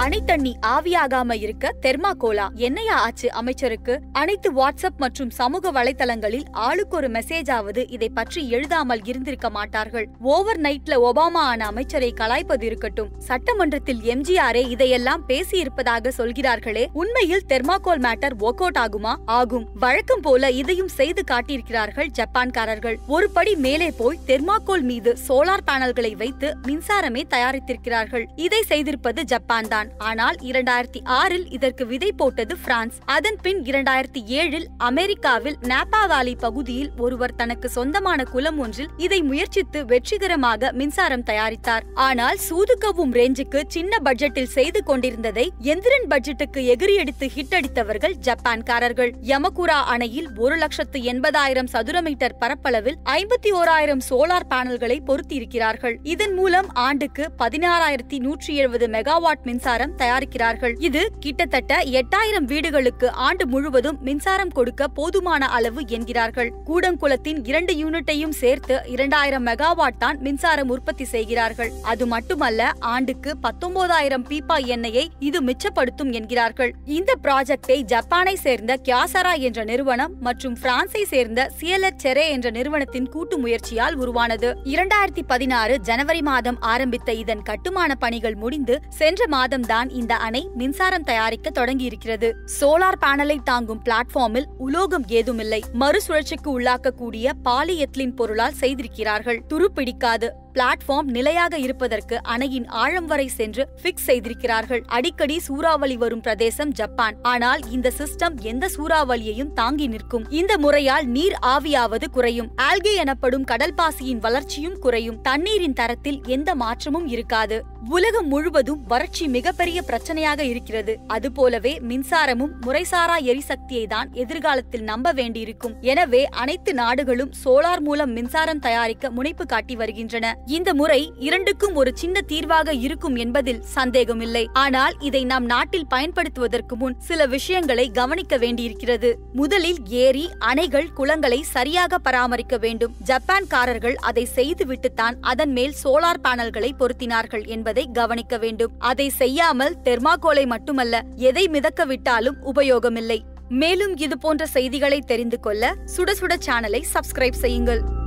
அணை தண்ணி ஆவியாகாம இருக்க தெர்மாகோலா என்னையா ஆச்சு அமைச்சருக்கு? அனைத்து வாட்ஸ்அப் மற்றும் சமூக வலைதளங்களில் ஆளுக்கு ஒரு மெசேஜாவது இதை பற்றி எழுதாமல் இருந்திருக்க மாட்டார்கள். ஓவர் நைட்ல ஒபாமா ஆன அமைச்சரை கலாய்ப்பது இருக்கட்டும். சட்டமன்றத்தில் எம்ஜிஆரே இதையெல்லாம் பேசி இருப்பதாக சொல்கிறார்களே. உண்மையில் தெர்மாகோல் மேட்டர் ஒர்க் அவுட் ஆகுமா? ஆகும். வழக்கம் போல இதையும் செய்து காட்டியிருக்கிறார்கள் ஜப்பான்காரர்கள். ஒரு படி மேலே போய் தெர்மாகோல் மீது சோலார் பேனல்களை வைத்து மின்சாரமே தயாரித்திருக்கிறார்கள். இதை செய்திருப்பது ஜப்பான் தான் தான் ஆனால் இரண்டாயிரத்தி ஆறில் இதற்கு விதை போட்டது பிரான்ஸ். அதன் பின் இரண்டாயிரத்தி ஏழில் அமெரிக்காவில் நாப்பா வேலி பகுதியில் ஒருவர் தனக்கு சொந்தமான குலம் ஒன்றில் இதை முயற்சித்து வெற்றிகரமாக மின்சாரம் தயாரித்தார். ஆனால் சூதுக்கவும் ரேஞ்சுக்கு சின்ன பட்ஜெட்டில் செய்து கொண்டிருந்ததை எந்திரன் பட்ஜெட்டுக்கு எகிரியடித்து ஹிட் அடித்தவர்கள் ஜப்பான்காரர்கள். யமகுரா அணையில் ஒரு லட்சத்து எண்பதாயிரம் சதுர மீட்டர் பரப்பளவில் ஐம்பத்தி ஓராயிரம் சோலார் பேனல்களை பொருத்தியிருக்கிறார்கள். இதன் மூலம் ஆண்டுக்கு பதினாறாயிரத்தி நூற்றி எழுபது மெகாவாட் மின்சாரம் தயாரிக்கிறார்கள். இது கிட்டத்தட்ட எட்டாயிரம் வீடுகளுக்கு ஆண்டு முழுவதும் மின்சாரம் கொடுக்க போதுமான அளவு என்கிறார்கள். கூடங்குளத்தின் இரண்டு யூனிட்டையும் சேர்த்து இரண்டாயிரம் மெகாவாட் தான் மின்சாரம் உற்பத்தி செய்கிறார்கள். அது மட்டுமல்ல ஆண்டுக்கு பத்தொன்பதாயிரம் பீப்பா எண்ணெயை இது மிச்சப்படுத்தும் என்கிறார்கள். இந்த ப்ராஜெக்டை ஜப்பானை சேர்ந்த கியாசரா என்ற நிறுவனம் மற்றும் பிரான்சை சேர்ந்த சியலர் செரே என்ற நிறுவனத்தின் கூட்டு முயற்சியால் உருவானது. இரண்டாயிரத்தி பதினாறு ஜனவரி மாதம் ஆரம்பித்த இதன் கட்டுமான பணிகள் முடிந்து சென்ற மாதம் தான் இந்த அணை மின்சாரம் தயாரிக்க தொடங்கியிருக்கிறது. சோலார் பேனலை தாங்கும் பிளாட்ஃபார்மில் உலோகம் ஏதுமில்லை. மறுசுழற்சிக்கு உள்ளாக்கக்கூடிய பாலிஎத்லின் பொருளால் செய்திருக்கிறார்கள். துருப்பிடிக்காது. பிளாட்ஃபார்ம் நிலையாக இருப்பதற்கு அணையின் ஆழம் வரை சென்று பிக்ஸ் செய்திருக்கிறார்கள். அடிக்கடி சூறாவளி வரும் பிரதேசம் ஜப்பான். ஆனால் இந்த சிஸ்டம் எந்த சூறாவளியையும் தாங்கி நிற்கும். இந்த முறையால் நீர் ஆவியாவது குறையும். ஆல்கே எனப்படும் கடல் பாசியின் வளர்ச்சியும் குறையும். தண்ணீரின் தரத்தில் எந்த மாற்றமும் இருக்காது. உலகம் முழுவதும் வறட்சி மிகப்பெரிய பிரச்சனையாக இருக்கிறது. அதுபோலவே மின்சாரமும் முறைசாரா எரிசக்தியை தான் எதிர்காலத்தில் நம்ப வேண்டியிருக்கும். எனவே அனைத்து நாடுகளும் சோலார் மூலம் மின்சாரம் தயாரிக்க முனைப்பு காட்டி வருகின்றன. இந்த முறை இரண்டுக்கும் ஒரு சின்ன தீர்வாக இருக்கும் என்பதில் சந்தேகமில்லை. ஆனால் இதை நம் நாட்டில் பயன்படுத்துவதற்கு முன் சில விஷயங்களை கவனிக்க வேண்டியிருக்கிறது. முதலில் ஏரி அணைகள் குளங்களை சரியாக பராமரிக்க வேண்டும். ஜப்பான்காரர்கள் அதை செய்துவிட்டுத்தான் அதன் மேல் சோலார் பேனல்களை பொருத்தினார்கள் என்பதை கவனிக்க வேண்டும். அதை செய்யாமல் தெர்மாகோலை மட்டுமல்ல எதை மிதக்க விட்டாலும் உபயோகமில்லை. மேலும் இது போன்ற செய்திகளை தெரிந்து கொள்ள சுட சுட சேனலை சப்ஸ்கிரைப் செய்யுங்கள்.